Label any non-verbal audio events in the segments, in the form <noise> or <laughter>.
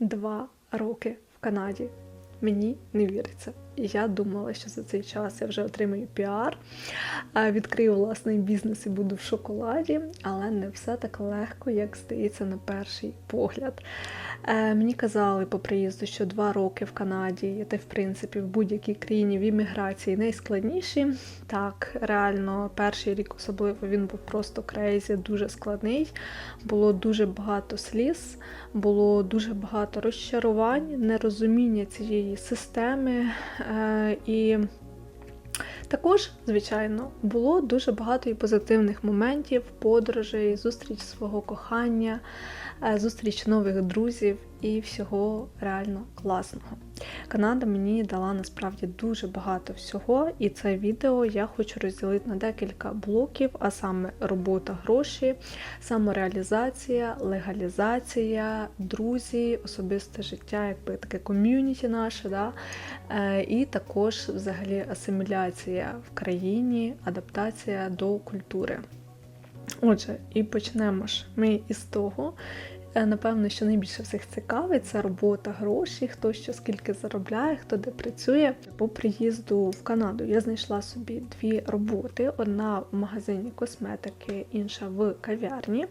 два роки в Канаді. Мені не віриться. І я думала, що за цей час я вже отримаю піар, відкрию власний бізнес і буду в шоколаді, але не все так легко, як здається на перший погляд. Е, Мені казали по приїзду, що два роки в Канаді, та в принципі в будь-якій країні в імміграції найскладніші. Так, реально, перший рік особливо він був просто крейзі, дуже складний. Було дуже багато сліз, було дуже багато розчарувань, нерозуміння цієї системи. Е, І також, звичайно, було дуже багато і позитивних моментів, подорожей, зустріч свого кохання, е, зустріч нових друзів і всього реально класного. Канада мені дала насправді дуже багато всього, і це відео я хочу розділити на декілька блоків, а саме робота гроші, самореалізація, легалізація, друзі, особисте життя, якби таке ком'юніті наше, да? Е, і також взагалі асиміляція в країні, адаптація до культури. Отже, і почнемо ж ми із того. Е, Напевно, що найбільше всіх цікавить це робота, гроші, хто що скільки заробляє, хто де працює. По приїзду в Канаду я знайшла собі дві роботи: одна в магазині косметики, інша в кав'ярні.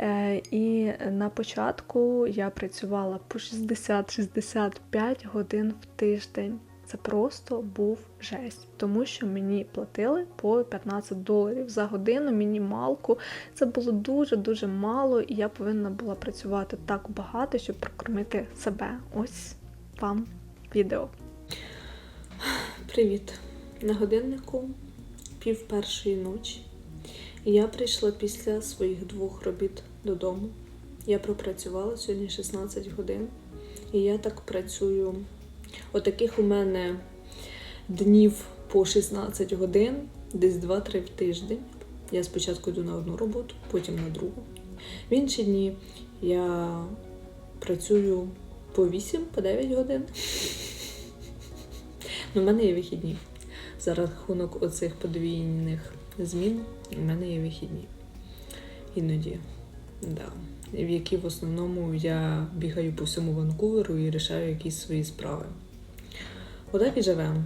Е, І на початку я працювала по 60-65 годин в тиждень. Це просто був жесть, тому що мені платили по 15 доларів за годину мінімалку. Це було дуже-дуже мало, і я повинна була працювати так багато, щоб прокормити себе. Ось вам відео. Привіт! На годиннику пів першої ночі. Я прийшла після своїх двох робіт додому. Я пропрацювала сьогодні 16 годин. І я так працюю. Отаких у мене днів по 16 годин, десь 2-3 в тиждень. Я спочатку йду на одну роботу, потім на другу. В інші дні я працюю по 8, по 9 годин. Ну, в мене є вихідні. За рахунок оцих подвійних змін в мене є вихідні. Іноді. Да. В які в основному я бігаю по всьому Ванкуверу і рішаю якісь свої справи. Отак і живемо.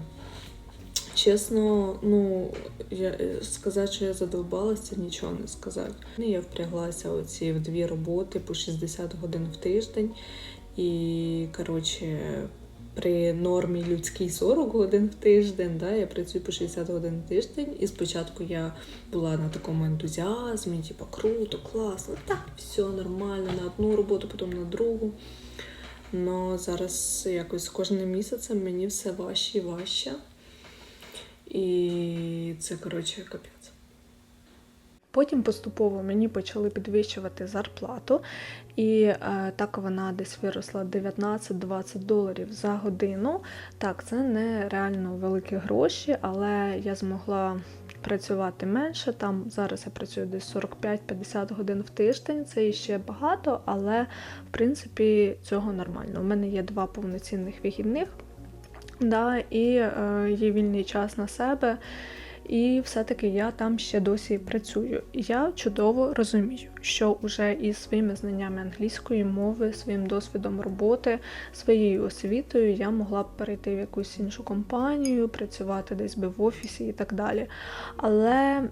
Чесно, ну я е, сказати, що я задовбалася, нічого не сказати. Я впряглася оці в дві роботи по 60 годин в тиждень. І коротше, при нормі людській 40 годин в тиждень, да, я працюю по 60 годин в тиждень. І спочатку я була на такому ентузіазмі, типу, круто, класно, так, все нормально, на одну роботу, потім на другу. Но зараз якось з кожним місяцем мені все важче і важче. І це, коротше, капець. Потім поступово мені почали підвищувати зарплату, і е, так вона десь виросла 19-20 доларів за годину. Так, це не реально великі гроші, але я змогла працювати менше. Там зараз я працюю десь 45-50 годин в тиждень. Це іще багато, але в принципі цього нормально. У мене є два повноцінних вихідних, да, і е, є вільний час на себе. І все-таки я там ще досі працюю. Я чудово розумію, що вже із своїми знаннями англійської мови, своїм досвідом роботи, своєю освітою я могла б перейти в якусь іншу компанію, працювати десь би в офісі і так далі. Але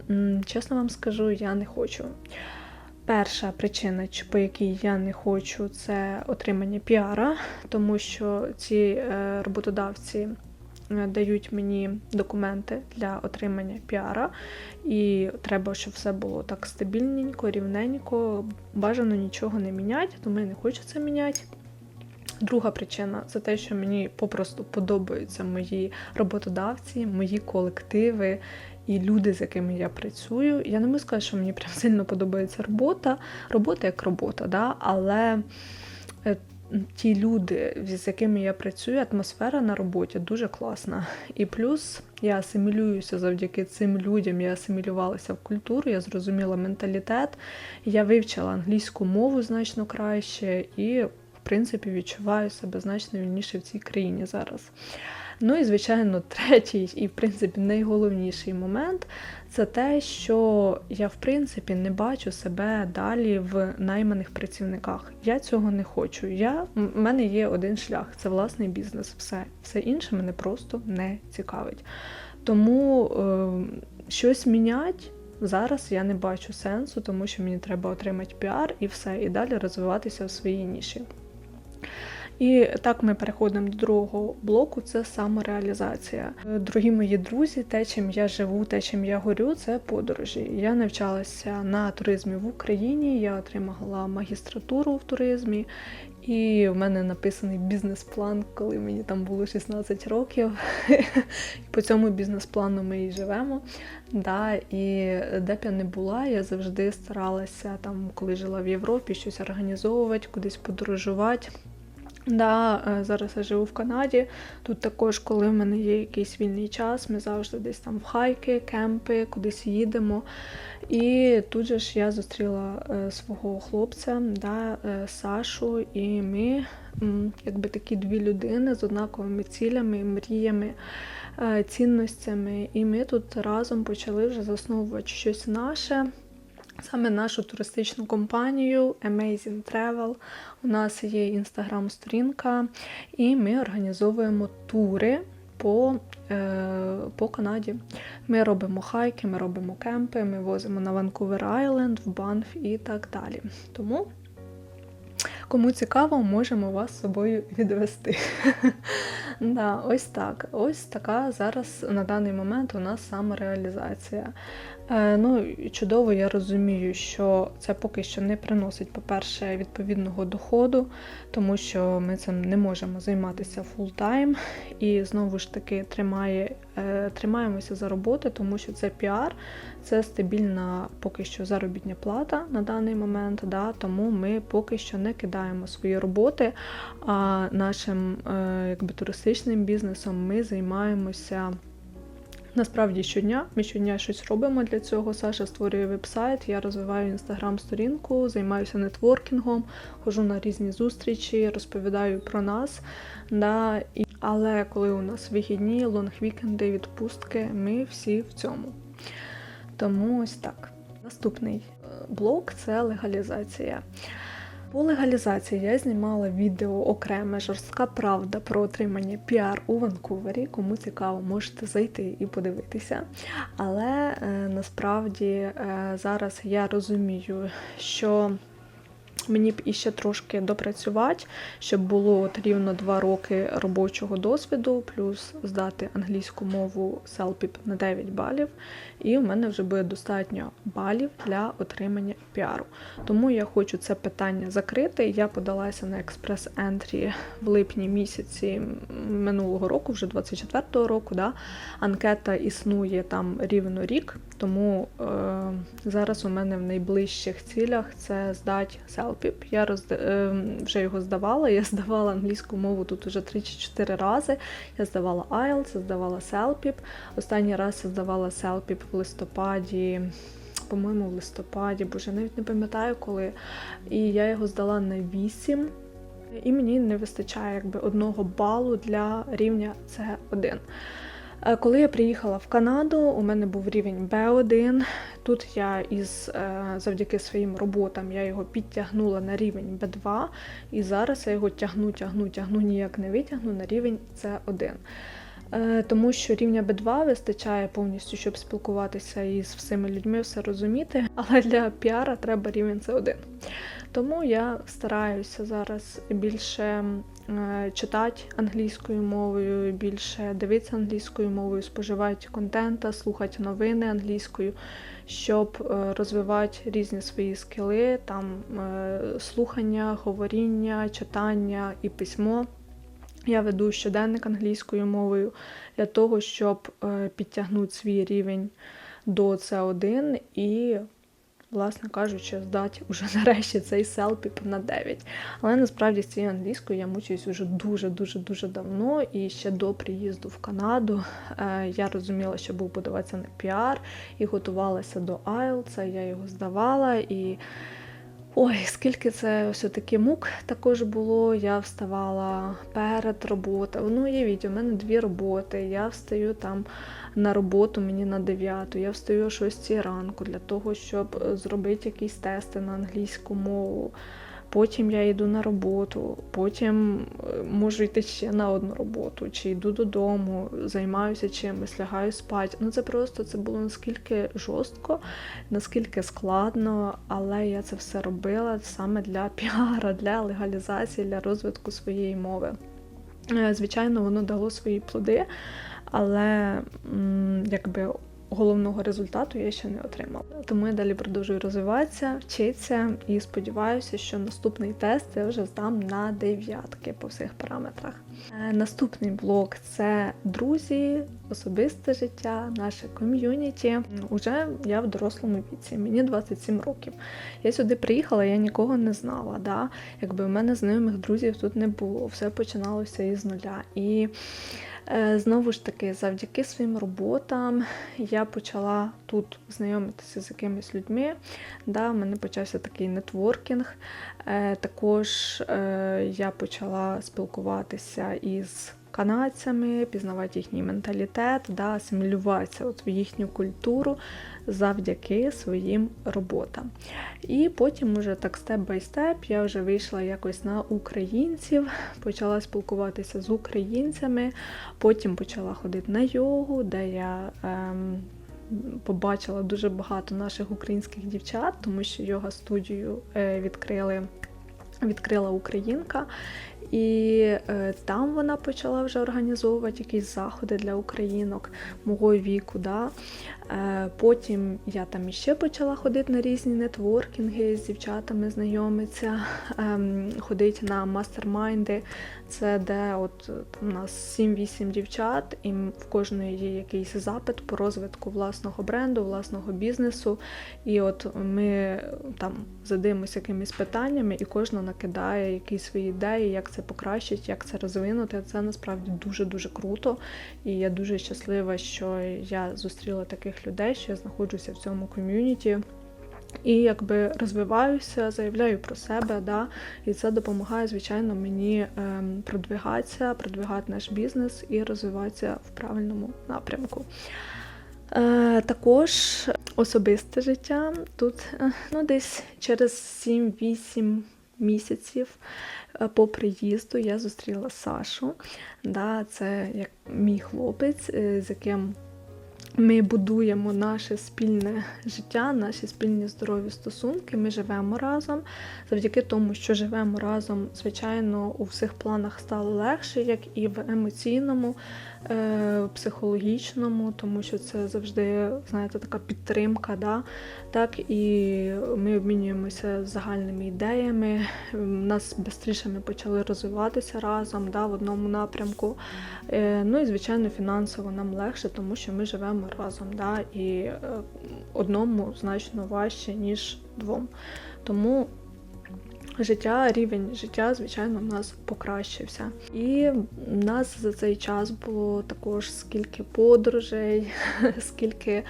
чесно вам скажу, я не хочу. Перша причина, по якій я не хочу, це отримання піара, тому що ці е, роботодавці дають мені документи для отримання піара, і треба, щоб все було так стабільненько, рівненько, бажано нічого не міняти, тому я не хочу це міняти. Друга причина це те, що мені попросту подобаються мої роботодавці, мої колективи і люди, з якими я працюю. Я не можу сказати, що мені прям сильно подобається робота. Робота як робота, да? але е, ті люди, з якими я працюю, атмосфера на роботі дуже класна. І плюс я асимілююся завдяки цим людям, я асимілювалася в культуру, я зрозуміла менталітет, я вивчила англійську мову значно краще і в принципі відчуваю себе значно вільніше в цій країні зараз. Ну і, звичайно, <laughs> третій і, в принципі, найголовніший момент це те, що я, в принципі, не бачу себе далі в найманих працівниках. Я цього не хочу. Я, У мене є один шлях це власний бізнес. Все, все інше мене просто не цікавить. Тому е, щось міняти. Зараз я не бачу сенсу, тому що мені треба отримати піар і все, і далі розвиватися в своїй ніші. І так ми переходимо до другого блоку це самореалізація. Дорогі мої друзі, те, чим я живу, те, чим я горю, це подорожі. Я навчалася на туризмі в Україні, я отримала магістратуру в туризмі, і в мене написаний бізнес-план, коли мені там було 16 років. <laughs> По цьому бізнес-плану ми і живемо. Да, І де б я не була, я завжди старалася, там, коли жила в Європі, щось організовувати, кудись подорожувати. Да, е, зараз я живу в Канаді. Тут також, коли в мене є якийсь вільний час, ми завжди десь там в хайки, кемпи, кудись їдемо. І тут же ж я зустріла е, свого хлопця, да, е, Сашу, і ми, якби такі дві людини з однаковими цілями, мріями, цінностями. І ми тут разом почали вже засновувати щось наше. Саме нашу туристичну компанію Amazing Travel. У нас є інстаграм-сторінка, і ми організовуємо тури по, е, по Канаді. Ми робимо хайки, ми робимо кемпи, ми возимо на Ванкувер Айленд, в Банф і так далі. Тому, кому цікаво, можемо вас з собою відвести. Да, ось так. Ось така зараз на даний момент у нас самореалізація. Е, Ну, чудово, я розумію, що це поки що не приносить, по-перше, відповідного доходу, тому що ми цим не можемо займатися фултайм. І знову ж таки тримає, е, тримаємося за роботи, тому що це піар, це стабільна поки що заробітня плата на даний момент. Да, Тому ми поки що не кидаємо свої роботи. А нашим е, якби, туристичним бізнесом ми займаємося. Насправді щодня ми щодня щось робимо для цього. Саша створює веб-сайт, я розвиваю інстаграм-сторінку, займаюся нетворкінгом, ходжу на різні зустрічі, розповідаю про нас. Да, і... Але коли у нас вихідні, лонг-вікенди, відпустки, ми всі в цьому. Тому ось так. Наступний е, блок це легалізація. По легалізації я знімала відео окреме жорстка правда про отримання піар у Ванкувері. Кому цікаво, можете зайти і подивитися. Але е, насправді е, зараз я розумію, що Мені б іще трошки допрацювати, щоб було от рівно два роки робочого досвіду, плюс здати англійську мову CELPIP на 9 балів, і в мене вже буде достатньо балів для отримання піару. Тому я хочу це питання закрити. Я подалася на експрес-ентрі в липні місяці минулого року, вже 24-го року. Да? Анкета існує там рівно рік, тому е, зараз у мене в найближчих цілях це здати CELPIP. Я роз... е, вже його здавала. Я здавала англійську мову тут уже 3 чи 4 рази. Я здавала IELTS, здавала CELPIP. Останній раз я здавала CELPIP в листопаді. По-моєму, в листопаді, бо вже навіть не пам'ятаю коли. І я його здала на 8. І мені не вистачає якби одного балу для рівня С1. Е, Коли я приїхала в Канаду, у мене був рівень B1. Тут я із е, завдяки своїм роботам я його підтягнула на рівень B2, і зараз я його тягну, тягну, тягну, ніяк не витягну на рівень C1. Е, Тому що рівня B2 вистачає повністю, щоб спілкуватися із всіми людьми, все розуміти, але для піара треба рівень C1. Тому я стараюся зараз більше е, читати англійською мовою, більше дивитися англійською мовою, споживати контента, слухати новини англійською, щоб е, розвивати різні свої скіли, там е, слухання, говоріння, читання і письмо. Я веду щоденник англійською мовою для того, щоб е, підтягнути свій рівень до С1 і, власне кажучи, здати уже <laughs> нарешті цей селпіп на 9. Але насправді з цією англійською я мучуюсь вже дуже-дуже дуже давно. І ще до приїзду в Канаду е, я розуміла, що був подаватися на піар і готувалася до IELTS, я його здавала і. Ой, скільки це все-таки мук також було. Я вставала перед роботою. Ну, уявіть, у мене дві роботи. Я встаю там на роботу мені на 9, я встаю о 6 ранку для того, щоб е, зробити якісь тести на англійську мову. Потім я йду на роботу, потім е, можу йти ще на одну роботу, чи йду додому, займаюся чимось, лягаю спати. Ну це просто це було наскільки жорстко, наскільки складно, але я це все робила саме для <laughs> піара, для легалізації, для розвитку своєї мови. Е, Звичайно, воно дало свої плоди, але якби головного результату я ще не отримала. Тому я далі продовжую розвиватися, вчитися і сподіваюся, що наступний тест я вже здам на дев'ятки по всіх параметрах. Е, Наступний блок це друзі, особисте життя, наше ком'юніті. Уже я в дорослому віці, мені 27 років. Я сюди приїхала, я нікого не знала. Да? Якби в мене знайомих друзів тут не було, все починалося із нуля. І Знову ж таки, завдяки своїм роботам я почала тут знайомитися з якимись людьми. Да, У мене почався такий нетворкінг. Е, Також е, я почала спілкуватися із канадцями, пізнавати їхній менталітет, да, асимілюватися от в їхню культуру завдяки своїм роботам. І потім, уже так степ-бай-степ, я вже вийшла якось на українців, почала спілкуватися з українцями, потім почала ходити на йогу, де я. Ем, Побачила дуже багато наших українських дівчат, тому що йога студію е, відкрили, відкрила українка, і е, там вона почала вже організовувати якісь заходи для українок мого віку. Да? Е, потім я там іще почала ходити на різні нетворкінги з дівчатами, знайомитися, ем, ходити на мастер-майнди. Це де от там, у нас 7-8 дівчат, і в кожної є якийсь запит по розвитку власного бренду, власного бізнесу. І от ми там задаємося якимись питаннями, і кожна накидає якісь свої ідеї, як це покращити, як це розвинути. Це насправді дуже-дуже круто. І я дуже щаслива, що я зустріла таких людей, що я знаходжуся в цьому ком'юніті. І якби розвиваюся, заявляю про себе, да, і це допомагає, звичайно, мені ем, продвигатися, продвигати наш бізнес і розвиватися в правильному напрямку. Е, також особисте життя тут е, ну, десь через 7-8 місяців е, по приїзду я зустріла Сашу. Да, це як мій хлопець, з яким ми будуємо наше спільне життя, наші спільні здорові стосунки. Ми живемо разом. Завдяки тому, що живемо разом, звичайно, у всіх планах стало легше, як і в емоційному, е, психологічному, тому що це завжди, знаєте, така підтримка. Да? Так, і ми обмінюємося загальними ідеями. Нас швидше ми почали розвиватися разом да, в одному напрямку. Е, Ну і звичайно, фінансово нам легше, тому що ми живемо разом. Да, І е, одному значно важче, ніж двом. Тому життя, рівень життя, звичайно, в нас покращився. І в нас за цей час було також скільки подорожей, <laughs> скільки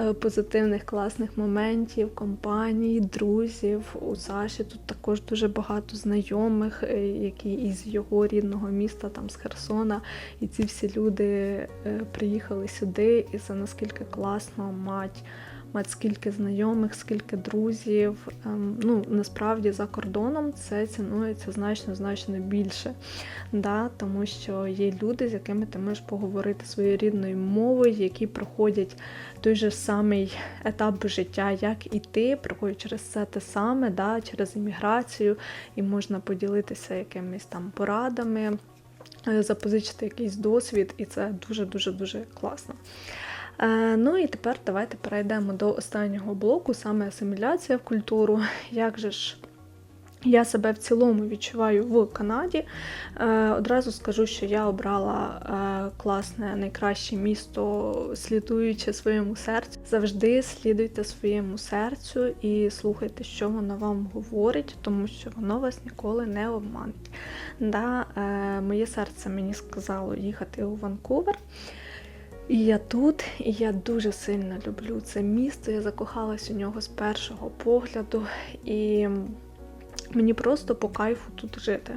е, позитивних класних моментів, компаній, друзів. У Саші тут також дуже багато знайомих, е, які із його рідного міста, там з Херсона. І ці всі люди е, приїхали сюди, і це наскільки класно мати мати скільки знайомих, скільки друзів. Ем, Ну, насправді за кордоном це цінується значно значно більше. Да? Тому що є люди, з якими ти можеш поговорити своєю рідною мовою, які проходять той же самий етап життя, як і ти, проходять через це те саме, да? через імміграцію, і можна поділитися якимись там порадами. е, Запозичити якийсь досвід, і це дуже дуже дуже класно. Е, Ну і тепер давайте перейдемо до останнього блоку, саме асиміляція в культуру. <laughs> Як же ж я себе в цілому відчуваю в Канаді? Е, Одразу скажу, що я обрала е, класне, найкраще місто, слідуючи своєму серцю. Завжди слідуйте своєму серцю і слухайте, що воно вам говорить, тому що воно вас ніколи не обманить. Да, Моє серце мені сказало їхати у Ванкувер. І я тут, і я дуже сильно люблю це місто. Я закохалась у нього з першого погляду. І Мені просто по кайфу тут жити.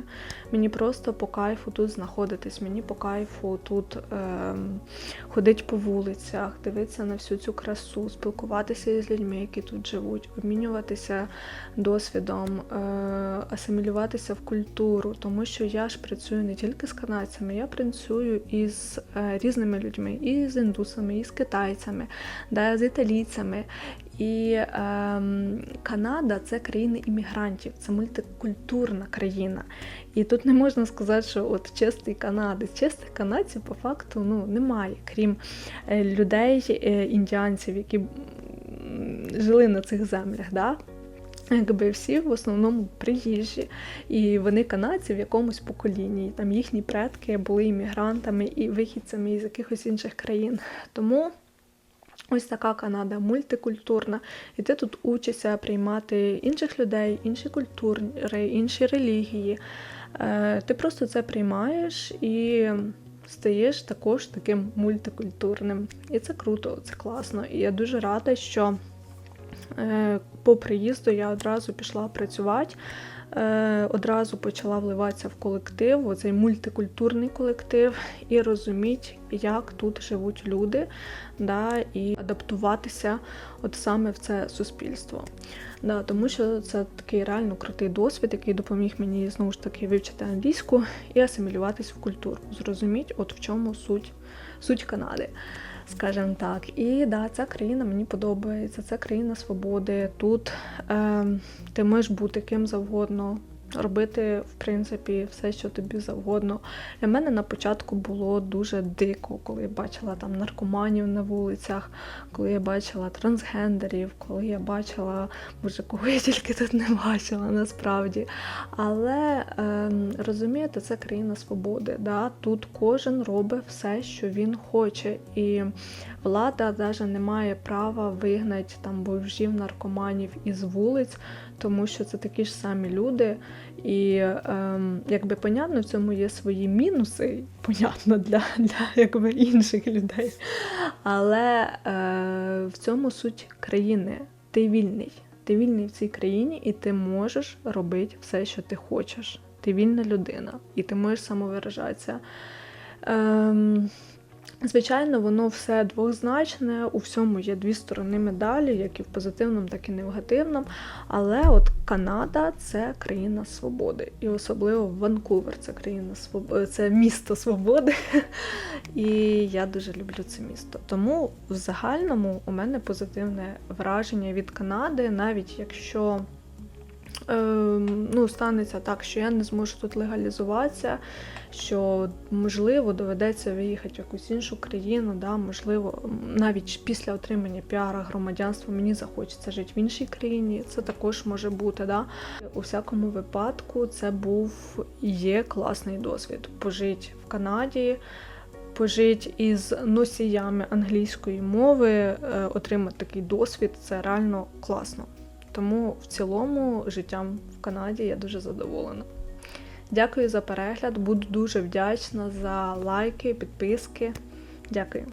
Мені просто по кайфу тут знаходитись. Мені по кайфу тут ем, ходити по вулицях, дивитися на всю цю красу, спілкуватися з людьми, які тут живуть, обмінюватися досвідом, е, асимілюватися в культуру, тому що я ж працюю не тільки з канадцями, я працюю із е, різними людьми, і з індусами, і з китайцями, да, з італійцями. І ем, Канада це країна іммігрантів, це мультикультурна країна. І тут не можна сказати, що от чистий канадець. Чистих канадців по факту ну, немає, крім е, людей, е, індіанців, які жили на цих землях. Да? Якби всі в основному приїжджі, і вони канадці в якомусь поколінні. Там їхні предки були іммігрантами і вихідцями із якихось інших країн. Тому ось така Канада мультикультурна, і ти тут учишся приймати інших людей, інші культури, інші релігії. Е, Ти просто це приймаєш і стаєш також таким мультикультурним. І це круто, це класно. І я дуже рада, що е, по приїзду я одразу пішла працювати. Е, Одразу почала вливатися в колектив, в цей мультикультурний колектив, і розуміти, як тут живуть люди, да, і адаптуватися от саме в це суспільство. Да, тому що це такий реально крутий досвід, який допоміг мені знову ж таки вивчити англійську і асимілюватись в культуру, зрозуміти, от в чому суть, суть Канади. Скажімо так, і да, ця країна мені подобається. Це країна свободи. Тут е, ти можеш бути ким завгодно, робити в принципі все, що тобі завгодно. Для мене на початку було дуже дико, коли я бачила там наркоманів на вулицях, коли я бачила трансгендерів, коли я бачила, боже, кого я тільки тут не бачила насправді. Але ем, розумієте, це країна свободи. Да? Тут кожен робить все, що він хоче. І влада навіть не має права вигнати там бомжів, наркоманів із вулиць, тому що це такі ж самі люди. І ем, якби понятно, в цьому є свої мінуси, понятно, для, для якби інших людей. Але е, в цьому суть країни. Ти вільний. Ти вільний в цій країні, і ти можеш робити все, що ти хочеш. Ти вільна людина, і ти можеш самовиражатися. Ем, Звичайно, воно все двозначне, у всьому є дві сторони медалі, як і в позитивному, так і негативному. Але от Канада це країна свободи. І особливо Ванкувер це країна свободи, це місто свободи. <laughs> І я дуже люблю це місто. Тому в загальному у мене позитивне враження від Канади, навіть якщо. Ем, ну, станеться так, що я не зможу тут легалізуватися, що можливо доведеться виїхати в якусь іншу країну, да, можливо, навіть після отримання піара громадянства мені захочеться жити в іншій країні. Це також може бути. Да. У всякому випадку це був і є класний досвід пожити в Канаді. Пожити із носіями англійської мови, е, отримати такий досвід це реально класно. Тому в цілому життям в Канаді я дуже задоволена. Дякую за перегляд, буду дуже вдячна за лайки, підписки. Дякую.